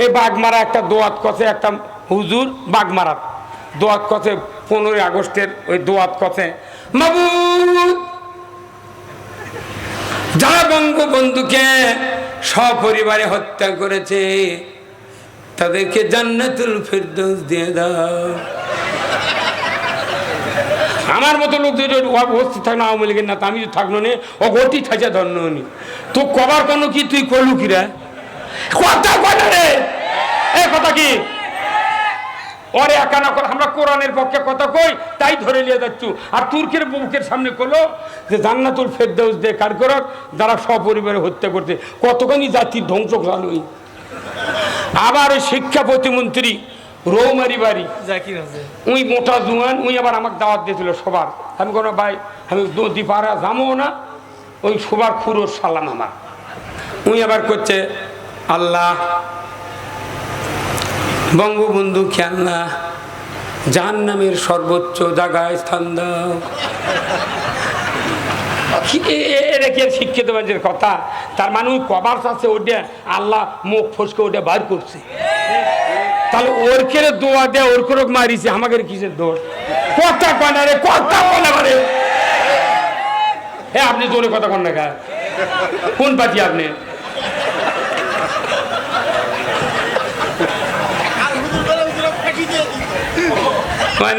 এই বাগমারা, একটা দোয়াত কছে একটা হুজুর বাগমারাত দোয়াত কছে পনেরোই আগস্টের ওই দোয়াত কছে মাবুদ, যারা বঙ্গবন্ধুকে সপরিবারে হত্যা করেছে, তাদেরকে জান্নাতুল ফেরদৌস দিয়ে দাও। আমার মতো লোক যদি উপস্থিত থাকল, আওয়ামী লীগের না আমি থাকল নে ও গতি থাকা ধন্য তো কবার কোনো কি, তুই করলু কি রে? কথা কথা রে এ কথা কি? ওরে একা আমরা কোরআনের পক্ষে কথা কই তাই ধরে নিয়ে যাচ্ছু। আর তুর্কের বুকের সামনে করল যে জান্নাতুল দে যারা সপরিবারে হত্যা কতখানি জাতির ধ্বংস আবার ওই শিক্ষা প্রতিমন্ত্রী রৌমারি বাড়ি। উই মোটা জুয়ান উই আবার আমাকে দাওয়াত দিয়েছিল সবার। আমি কোনো ভাই আমি নদী পাড়া না ওই সবার খুরোর সালাম আমার। উই আবার করছে আল্লাহ, বঙ্গবন্ধু খেলনা জাহান নামের সর্বোচ্চ জায়গায় স্থান দাও। শিক্ষিত মানুষের কথা? তার মানে ওই কবার আছে ওটা আল্লাহ মুখ ফসকে ওটা বার করছে। তাহলে ওর কেড়ে দোয়া দেয়, ওর করে মারিছে আমাকে কিসের দোষ? কথা কয় রে, কথা বলে মানে হ্যাঁ আপনি জোরে কথা কন না কোন পার্টি আপনি কয়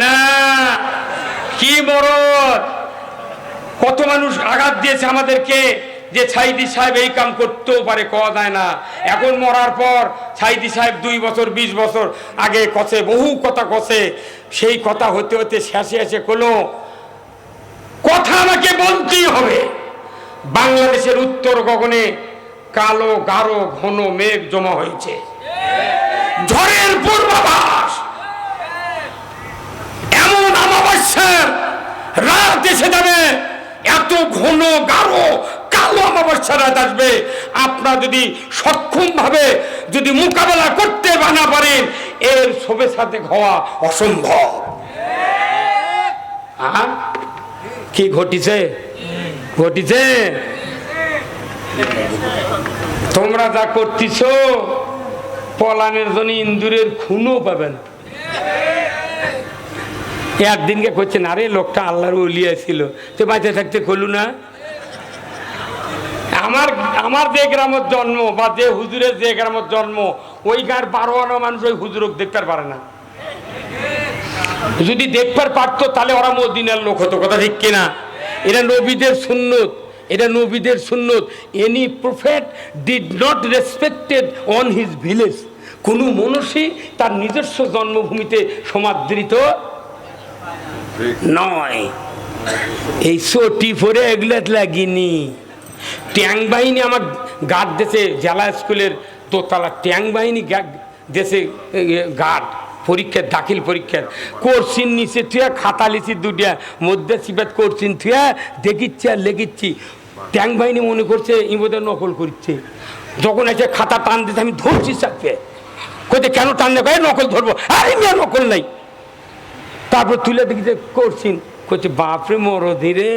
না কি মরদ? কত মানুষ আঘাত দিয়েছে আমাদেরকে যে ছাইদি সাহেব এই কাম করতেও পারে, কওয়া যায় না। এখন মরার পর ছাইদি সাহেব দুই বছর, বিশ বছর আগে কষে বহু কথা কষে সেই কথা হতে হতে শেষে এসে কোনো কথা আমাকে বলতেই হবে। বাংলাদেশের উত্তর গগনে কালো, গাঢ়, ঘন মেঘ জমা হয়েছে। ঝড়ের পূর্বাভাস এমন অমাবস্যার রাত এসে যাবে। এত ঘন, গাঢ়, কালো অমাবস্যা রাত আসবে। আপনারা যদি সক্ষম ভাবে যদি মোকাবেলা করতে বানা পারেন, এর শোভে সাথে হওয়া অসম্ভব? কি ঘটিছে? ঘটিছে? তোমরা যা করতেছ, পলানের জন্য ইন্দুরের খুনও পাবে না একদিনকে করছে, না রে, লোকটা আল্লাহর উলিয়া ছিল তো বাঁচে থাকতে করলু না? আমার আমার যে গ্রামের জন্ম বা যে হুজুরের যে গ্রামের জন্ম, ওই গাঁর বারো আনা মানুষ ওই হুজুরক দেখতে পারে না। যদি দেখবার পারতো, তাহলে ওরা মদিনার লোক হতো, কথা ঠিক কিনা? এটা নবীদের সুন্নত, এটা নবীদের সুন্নত। Any prophet did not respected on his village কোনো মনুষ্যই তার নিজস্ব জন্মভূমিতে সমাদৃত নয়। এই সোটি পরে এগুলাত লাগিনি। ট্যাং বাহিনী আমার গার্ড দেশে, জেলা স্কুলের দোতলা ট্যাং বাহিনী দেশে গার্ড পরীক্ষার দাখিল পরীক্ষার কোর্সিন নিচে থুয়া, খাতা লিচি দুটিয়া মধ্যে সিবাত কোর্সিন থুয়া, দেখিচ্ছি আর লেখিচ্ছি। ট্যাং বাহিনী মনে করছে, ইমোদের নকল করছে যখন এসে খাতা টান দিতে আমি ধরছি চাপে কোথায় কেন টান দেবে নকল ধরবো। আরে নকল নাই। তারপর তুলে দেখি করছেন। করছে বাপরে মরো ধীরে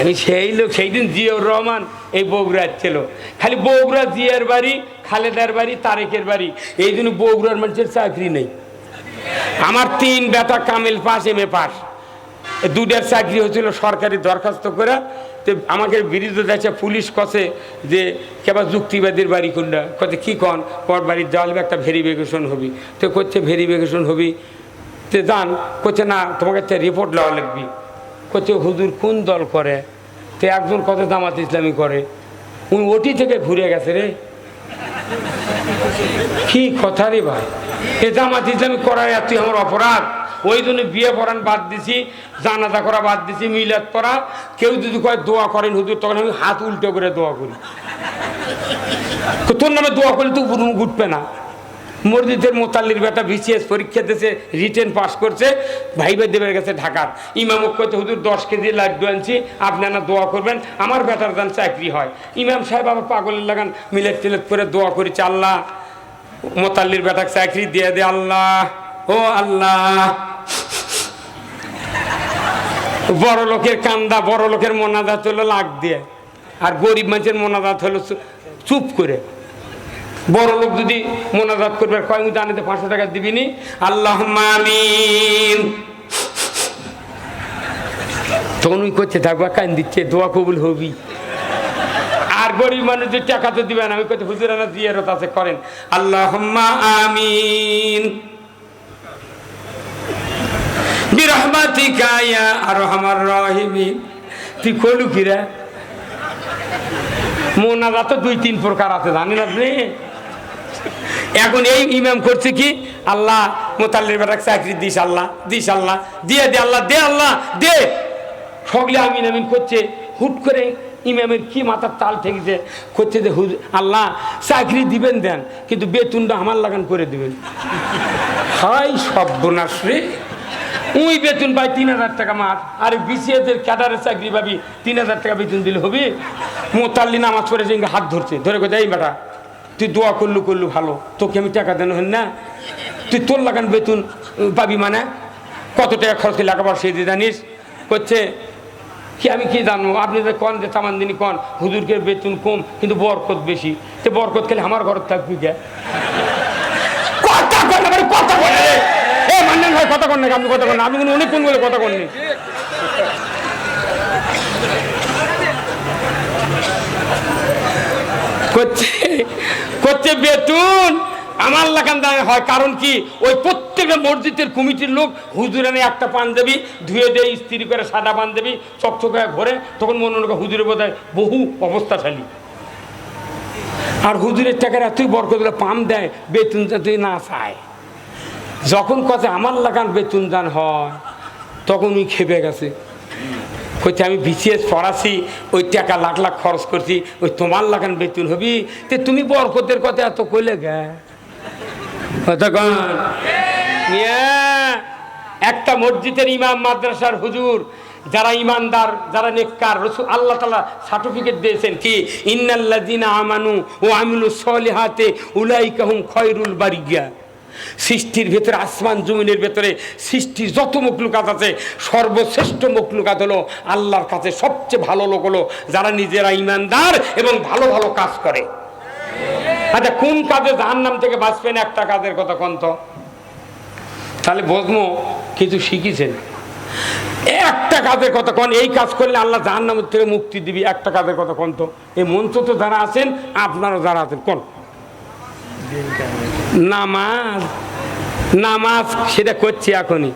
আমি সেই লোক সেই দিন রহমান এই বগুড়ার ছিল। খালি বগুড়া জিয়ার বাড়ি, খালেদার বাড়ি, তারেকের বাড়ি। এই জন্য বগুড়ার মানুষের চাকরি নেই। আমার তিন বেটা কামেল পাস, এম এ পাস। দুটার চাকরি হয়েছিল সরকারি দরখাস্ত করে। তো আমাকে বিরুদ্ধে যাচ্ছে, পুলিশ কষে যে কেবা যুক্তিবাদীর বাড়ি কোনটা? কতে কি কন? পর বাড়ির দেওয়াল একটা ভেরিফিকেশন হবি। তো করছে ভেরিফিকেশন হবি। তো যান করছে না, তোমাকে একটা রিপোর্ট লওয়া লাগবি। করছে হুজুর কোন দল করে? তে একজন কত জামাত ইসলামী করে। উনি ওটি থেকে ঘুরে গেছে রে। কি কথা রে ভাই? এ জামাত ইসলামী করার এতই আমার অপরাধ। ওই জন্য বিয়ে পড়ান বাদ দিছি, জানাজা করা বাদ দিছি, মিলাদ পড়া। কেউ যদি কয়, দোয়া করেন হুজুর, তখন আমি হাত উল্টো করে দোয়া করি। তোর নামে দোয়া করলে তো উঠবে না। মসজিদের মোতাল্লির বেটা বিসিএস পরীক্ষা দিয়েছে রিটেন পাস করছে, ভাইবে দেবের কাছে ঢাকার ইমাম কইতে হুজুর, দশ কেজি লাড্ডু আনছি আপনারা দোয়া করবেন, আমার বেটার দান চাকরি হয়। ইমাম সাহেব আবার পাগলের লাগান, মিলেট টিলেট করে দোয়া করেছে আল্লাহ মোতাল্লির বেটার চাকরি দিয়ে দে, আল্লাহ। ও আল্লাহ। বড় লোকের কান্দা, বড় লোকের মোনাজাত হলো লাগ দিয়ে। আর গরিব মানুষের মোনাজাত হলো চুপ করে। বড় লোক যদি মোনাজাত করবে, কয় মুদে আনিতে পাঁচশো টাকা দিবিনি? আল্লাহ তখন ওই করছে থাকবা কান দিচ্ছে, দোয়া কবুল হবি। আর গরিব মানুষ যে টাকা তো দিবেন আমি কত হুজুরানা জিয়ারত আছে, করেন। আল্লাহ আমিন। বিরহমাতিকা তুই মোনাজা তো দুই তিন প্রকার আছে, জানেন আপনি? এখন এই ইমাম করছে কি? আল্লাহ মোতাল্লির বেটাক চাকরি দিস আল্লাহ দিস আল্লাহ, দিয়ে দে আল্লাহ দে আল্লাহ, দে। সকলে আমিন আমিন করছে। হুট করে ইমামের কি মাথার তাল ঠেকেছে? করছে যে হুজ আল্লাহ চাকরি দিবেন দেন, কিন্তু বেতনটা আমার লাগান করে দিবেন। হাই সর্বনাশ রে। উই বেতন পাই তিন হাজার টাকা মাস আর বিসিএসের ক্যাডারের চাকরি পাবি, তিন হাজার টাকা বেতন দিলে হবে। মোতাল্লি নামাজ পড়ে যে হাত ধরছে। ধরে কোথায় এই বেটা তুই দোয়া করলু করলু ভালো। তোকে আমি টাকা দেন না। তুই তোর লাগান বেতন পাবি মানে। কত টাকা খরচ করে লেখাপড়া সে দিয়ে জানিস? করছে কি আমি কি জানব? আপনি যে কন যে তামান দিনই কন, হুজুরকে বেতন কম, কিন্তু বরকত বেশি। তো বরকত খেলে আমার ঘর থাকবি কে? কথা ভাই, কথা আপনি কথা না। আপনি কিন্তু অনেক কথা করছে করছে বেতন। আমার লাগান দায় হয় কারণ কি? ওই প্রত্যেকটা মসজিদের কমিটির লোক হুজুরানে একটা পান পাঞ্জাবি ধুয়ে দেয় স্ত্রী করে সাদা পাঞ্জাবি চকচকে ঘরে তখন মনে করে হুজুরে বোধ বহু অবস্থা অবস্থাশালী। আর হুজুরের টাকার এতই বরকত দিলে পাম দেয়, বেতন যাতে না চায়। যখন কথা আমার লাগান বেতন দান হয়, তখন উনি খেপে গেছে। কইতে আমি বিসিএস পড়াছি, ওই টাকা লাখ লাখ খরচ করছি, ওই তোমার লাগান বেতন হবি? তে তুমি বরকতের কথা এত কইলে গে একটা মসজিদের ইমাম মাদ্রাসার হুজুর, যারা ইমানদার, যারা নেককার, রসুল আল্লাহ তালা সার্টিফিকেট দিয়েছেন কি ইন্নাল্লাদিনা আমানু ও আমিনু সলিহাতে উলাইকাহুম খয়রুল বারিগিয়া। সৃষ্টির ভেতরে, আসমান জমিনের ভেতরে সৃষ্টির যত মকলুকাত আছে, সর্বশ্রেষ্ঠ মকলুকাত হলো আল্লাহর কাছে সবচেয়ে ভালো লোক হলো যারা নিজেরা ইমানদার এবং ভালো ভালো কাজ করে। আচ্ছা কোন কাজে জাহান নাম থেকে বাঁচবেন একটা কাজের কথা কন্ত তাহলে বজমো কিছু শিখিছেন? একটা কাজের কথা কন, এই কাজ করলে আল্লাহ জাহান নামের থেকে মুক্তি দিবি, একটা কাজের কথা কন্ত এই মঞ্চ তো যারা আছেন, আপনারও যারা আছেন, কোন। নামাজ নামাজ সেটা করছি এখনই।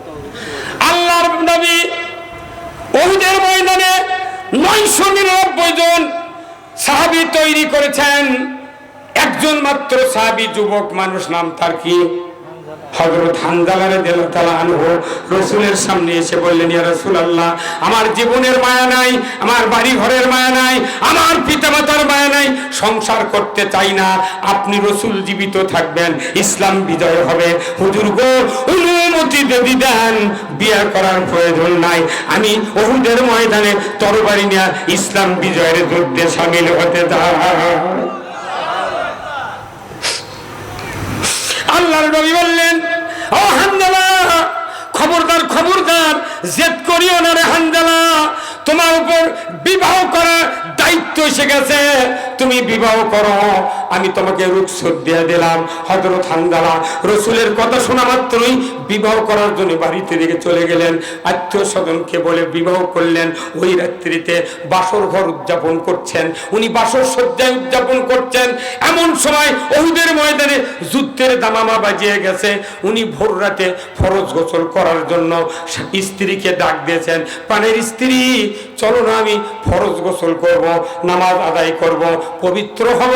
আল্লাহর নবী ওহুদের ময়দানে নয়শো নিরানব্বই জন সাহাবি তৈরি করেছেন। একজন মাত্র সাহাবি যুবক, মানুষ, নাম তার কি? হজরত হানজালারে রসুলের সামনে এসে বললেন, ইয়া রাসূলুল্লাহ, আমার জীবনের মায়া নাই, আমার বাড়ি ঘরের মায়া নাই, আমার পিতামাতার মায়া নাই, সংসার করতে চাই না, আপনি রসুল জীবিত থাকবেন, ইসলাম বিজয় হবে। হুজুর গো, অনুমতি যদি দেন, বিয়ে করার প্রয়োজন নাই। আমি ওহুদের ময়দানে তরবারি নিয়ে ইসলাম বিজয়ের যুদ্ধে সামিল হতে চাই। আল্লাহর নবী বললেন খবরদার জেদ করিও না রে তোমার উপর বিবাহ করার দায়িত্ব এসে গেছে। তুমি বিবাহ করো। আমি তোমাকে রুখসত দিয়ে দিলাম। হজরত হানজালা রসুলের কথা শোনা মাত্রই বিবাহ করার জন্য বাড়িতে দিকে চলে গেলেন। আত্মীয় স্বজনকে বলে বিবাহ করলেন। ওই রাত্রিতে বাসর ঘর উদযাপন করছেন। উনি বাসর সজ্জায় উদযাপন করছেন। এমন সময় ওহুদের ময়দানে যুদ্ধের দামামা বাজিয়ে গেছে। উনি ভোর রাতে ফরজ গোসল করার জন্য স্ত্রীকে ডাক দিয়েছেন। পানের স্ত্রী চলো না আমি ফরজ গোসল করব, নামাজ আদায় করব, পবিত্র হব,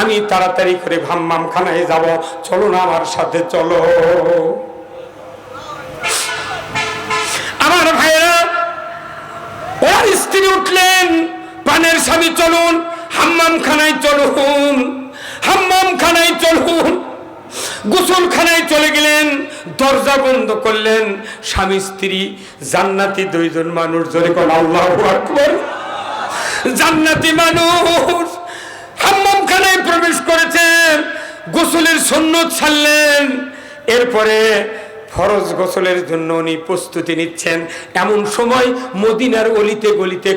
আমি তাড়াতাড়ি করে ভাম্মাম খানায় যাব। চলো না আমার সাথে চলো। আমার ভাইরা ওর স্ত্রী উঠলেন পানের স্বামী চলুন হাম্মাম খানায় চলুন হাম্মাম খানায় চলুন। গোসল খানায় চলে গেলেন, দরজা বন্ধ করলেন, স্বামী, স্ত্রী, জান্নাতি দুইজন মানুষ, জোরে আল্লাহ জান্নাতি মানুষ হাম্মাম খানায় প্রবেশ করেছেন, গোসলের সন্ন্যত ছাড়লেন। এরপরে ফরজ গোসলের জন্য উনি প্রস্তুতি নিচ্ছেন। এমন সময় মদিনার অলিতে গলিতে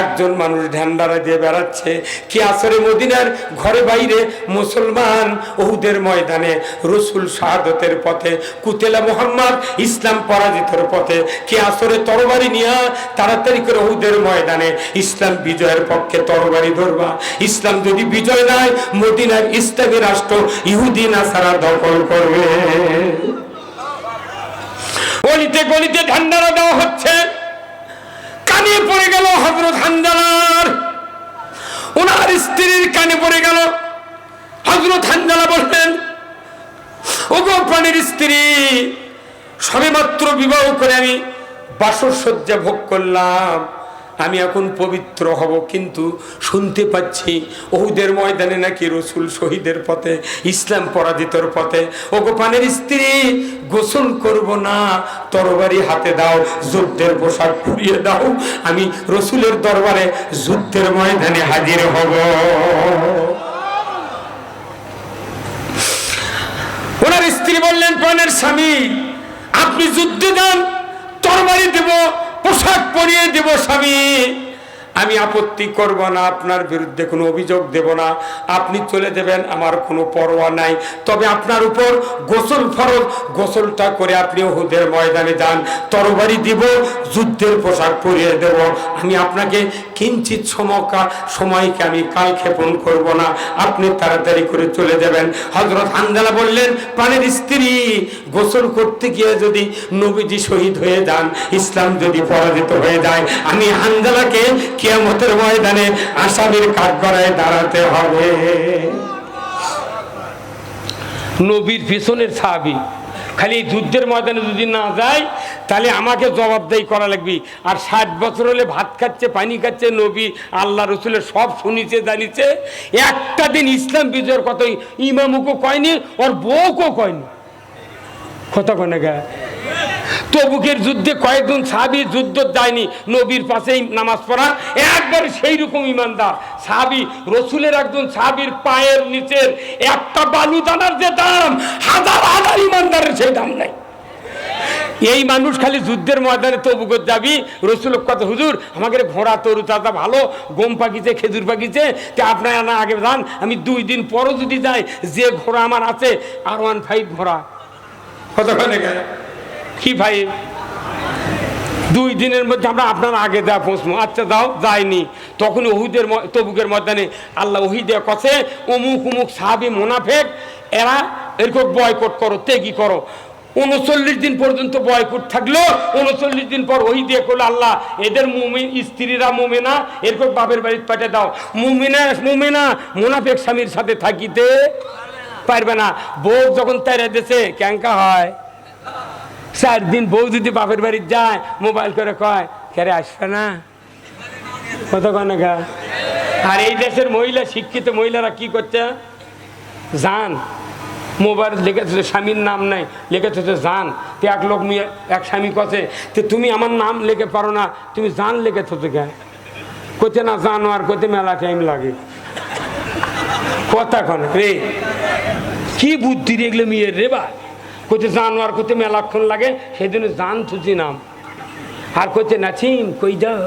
একজন মানুষ ঢ্যান্ডারা দিয়ে বেড়াচ্ছে। কি আসরে মদিনার ঘরে বাইরে মুসলমান ওহুদের ময়দানে রসুল শাহাদতের পথে, কুতেলা মোহাম্মদ ইসলাম পরাজিতর পথে, কি আসরে তরবারি নিয়ে তাড়াতাড়ি করে ওহুদের ময়দানে ইসলাম বিজয়ের পক্ষে তরবারি ধরবা। ইসলাম যদি বিজয় নাই মদিনার ইসলামী রাষ্ট্র ইহুদি নাসারা দখল করবে। গলিতে গলিতে ধান্ডারা দেওয়া হচ্ছে। কানে পড়ে গেল হজরত হানজালার। ওনার স্ত্রীর কানে পড়ে গেল। হজরত হানজালা বললেন ও প্রাণীর স্ত্রী সবে মাত্র বিবাহ করে আমি বাসর সজ্জা ভোগ করলাম। আমি এখন পবিত্র হব, কিন্তু শুনতে পাচ্ছি ওহুদের ময়দানে নাকি রসুল শহীদের পথে, ইসলাম পরাজিতর পথে, ও গোপানের স্ত্রী, গোসল করব না, তরবারি হাতে দাও, যুদ্ধের পোশাক পুড়িয়ে দাও, আমি রসুলের দরবারে যুদ্ধের ময়দানে হাজির হব। ওনার স্ত্রী বললেন প্রাণের স্বামী, আপনি যুদ্ধে যান, তরবারি দেব পোশাক পরিয়ে দেব স্বামী। আমি আপত্তি করব না, আপনার বিরুদ্ধে কোনো অভিযোগ দেব না। আপনি চলে দেবেন আমার কোনো পরোয়া নাই। তবে আপনার উপর গোসল ফরজ, গোসলটা করে আপনি ওহুদের ময়দানে যান। তরবারি দিব, যুদ্ধের পোশাক পরিয়ে দেব। আমি আপনাকে কিঞ্চিত সমকা সময়কে আমি কাল ক্ষেপণ করব না। আপনি তাড়াতাড়ি করে চলে যাবেন। হজরত হানজালা বললেন প্রাণের স্ত্রী, গোসল করতে গিয়ে যদি নবীজি শহীদ হয়ে যান, ইসলাম যদি পরাজিত হয়ে যায়, আমি হানজালাকে কিয়ামতের ময়দানে আসামির কাঠগড়ায় দাঁড়াতে হবে। নবীর পিছনের সাহাবি, খালি যুদ্ধের ময়দানে যদি না যায়, তাহলে আমাকে জবাবদাহি করা লাগবে। আর ষাট বছর হলে ভাত খাচ্ছে, পানি খাচ্ছে, নবী, আল্লাহ, রসুলের সব শুনিছে, জানিছে। একটা দিন ইসলাম বিজয়ের কথাই ইমামুকও কয়নি, ওর বউকেও কয়নি। কথা কনে গা? তবুকের যুদ্ধে কয়েকজন সাহাবি যুদ্ধ যায়নি নবীর পাশেই নামাজ পড়া। একবার সেই রকম ইমানদার সাহাবি, রসুলের একজন সাহাবির পায়ের নিচের একটা বালু দানার যে দাম, হাজার হাজার ইমানদারের সেই দাম নাই। এই মানুষ খালি যুদ্ধের ময়দানে তবুকত যাবি। রসুল কত হুজুর, আমাকে ঘোড়া, তরু, চাচা ভালো, গম পাকিছে, খেজুর পাকিছে, তে আপনার না আগে যান, আমি দুই দিন পরও যদি যাই, যে ঘোড়া আমার আছে আর ওয়ান ফাইভ ঘোড়া। কত কি ভাই? দুই দিনের মধ্যে আমরা আপনার আগে দেওয়া পৌঁছবো। আচ্ছা দাও যায়নি তখন ওহুদের তবুকের ময়দানে আল্লাহ ওহি দেওয়া কছে, অমুক উমুক সাহাবি মোনাফেক, এরা এরকম বয়কট করো, তেগি করো। উনচল্লিশ দিন পর্যন্ত বয়কট থাকল, উনচল্লিশ দিন পর ওই দিয়ে করল আল্লাহ, এদের মুমিন স্ত্রীরা মুমেনা, এরকম বাপের বাড়িতে পাঠিয়ে দাও। মুমিনা, মুমেনা, মোনাফেক স্বামীর সাথে থাকিতে পারবে না। বউ যখন তাইরা দেশে ক্যাঙ্কা হয়? চার দিন বউ যদি বাপের বাড়ি যায় মোবাইল করে কয় কেরে আসবে না? কত কনকা আর এই দেশের মহিলা, শিক্ষিত মহিলারা কি করছে? জান, মোবাইল লিখেছে স্বামীর নাম নাই, লিখেছে জান, তো এক লোক মেয়ে, এক স্বামী কছে, তো তুমি আমার নাম লিখে পারো না, তুমি জান লিখেছ তো কে? কোথে না, জানো আর কোথে মেলা টাইম লাগে। কথা কন রে। কি বুদ্ধি রে এগুলো মেয়ের রে বা কোথায় জানোয়ার কোথায় মেলাক্ষণ লাগে সেদিন জান থুচি নাম। আর কোথায় নাচিন কই যাও।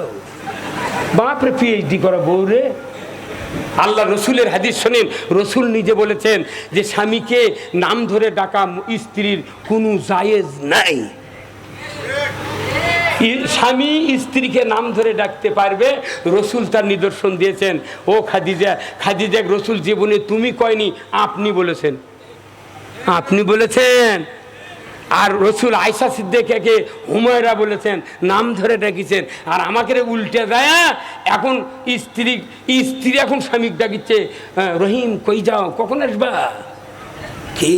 বাপরে পিএইচডি করা বউ রে। আল্লাহ রসুলের হাদিস শোনেন, রসুল নিজে বলেছেন যে স্বামীকে নাম ধরে ডাকা স্ত্রীর কোনো জায়েজ নাই। স্বামী স্ত্রীকে নাম ধরে ডাকতে পারবে, রসুল তার নিদর্শন দিয়েছেন। ও খাদিজা খাদিজা রসুল জীবনে তুমি কয়নি, আপনি বলেছেন। আপনি বলেছেন, আর রসুল আয়সা সিদ্দিকাকে হুমায়রা বলেছেন, নাম ধরে ডাকিছেন, আর আমাকে উল্টে দেয়, এখন স্ত্রী স্ত্রী এখন স্বামী ডাকিচ্ছে রহিম, কই যাও, কখন আসবা? কি?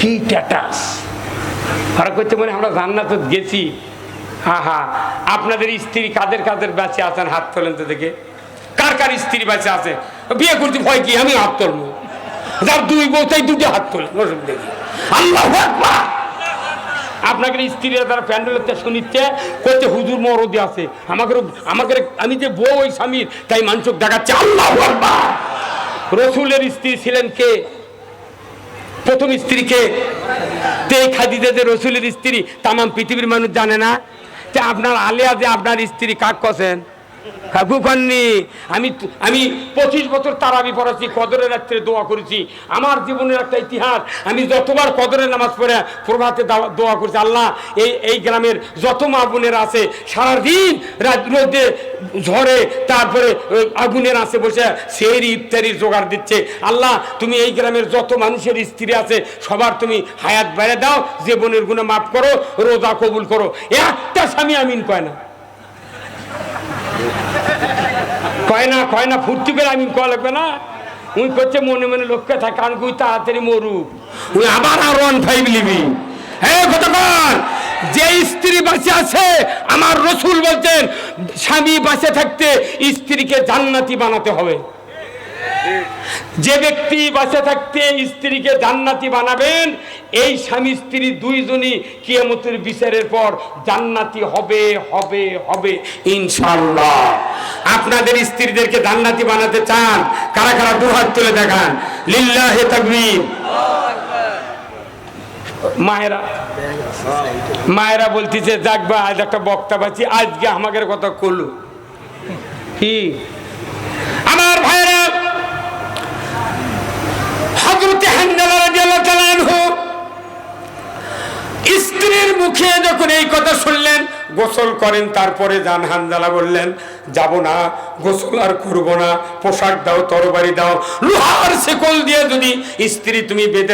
কি ট্যাটাস ওরা করতে মানে আমরা জান্নাত গেছি। আহা, আপনাদের স্ত্রী কাদের কাদের বেঁচে আছেন হাত তোলেন তো দেখে। কার কার স্ত্রী বেঁচে আছে? বিয়ে করতে ভয় কি? আমি হাত তুলবো। যার দুই বউ, তাই দুটো হাত আল্লাহ আপনাকে স্ত্রীরা তারা প্যান্ডেলের শুনিচ্ছে করছে হুজুর মরদি আছে। আমাকে আমাকে আমি যে বউ, ওই স্বামীর, তাই মানসুক দেখাচ্ছে। আল্লাহ রসুলের স্ত্রী ছিলেন কে? প্রথম স্ত্রীকে তে খাদিজা যে রসুলের স্ত্রী, তামাম পৃথিবীর মানুষ জানে না। যে আপনার আলিয়া যে আপনার স্ত্রী কাক কছেন আমি আমি পঁচিশ বছর তারাবি পড়াচ্ছি, কদরের রাত্রে দোয়া করেছি। আমার জীবনের একটা ইতিহাস, আমি যতবার কদরের নামাজ পড়ে প্রভাতে দোয়া করছি, আল্লাহ, এই এই গ্রামের যত মা বোনেরা আছে, সারাদিন রাত রোদে ঝড়ে তারপরে আগুনের আছে বসে সেই ইফতারির জোগাড় দিচ্ছে। আল্লাহ, তুমি এই গ্রামের যত মানুষের স্ত্রী আছে, সবার তুমি হায়াত বাইরে দাও, জীবনের গুণে মাফ করো, রোজা কবুল করো। একটা স্বামী আমিন কয় না। কয় না কয় না, ফুর্তি করে আমি কল লাগবে না? উই করছে মনে মনে লক্ষ্যে থাকে কারণ তুই তাড়াতাড়ি মরু উই আবার আর ওয়ান ফাইভ লিবি হ্যাঁ যে স্ত্রী বাঁচে আছে, আমার রসুল বলছেন, স্বামী বাঁচে থাকতে স্ত্রীকে জান্নাতি বানাতে হবে। যে ব্যক্তি বাঁচে থাকতে স্ত্রীকে জান্নাতি বানাবেন, এই স্বামী স্ত্রী দুইজনই কিয়ামতের বিচারের পর জান্নাতি হবে হবে হবে ইনশাল্লাহ আপনাদের স্ত্রীদেরকে জান্নাতি বানাতে চান, কারা কারা দুহাত তুলে দেখান। লিল্লাহে তাকবীর। মায়েরা মায়েরা বলতেছে যাকবা আজ একটা বক্তা পাচ্ছি আজকে আমাদের কথা করল কি আমার ভাইরা হজরতে স্ত্রীর মুখে যখন এই কথা শুনলেন, গোসল করেন, তারপরে যান, হানজালা বললেন, যাব না, গোসল আর করব না, পোশাক দাও, তরবারি দাও, লোহার শেকল দিয়ে যদি স্ত্রী তুমি বেঁধে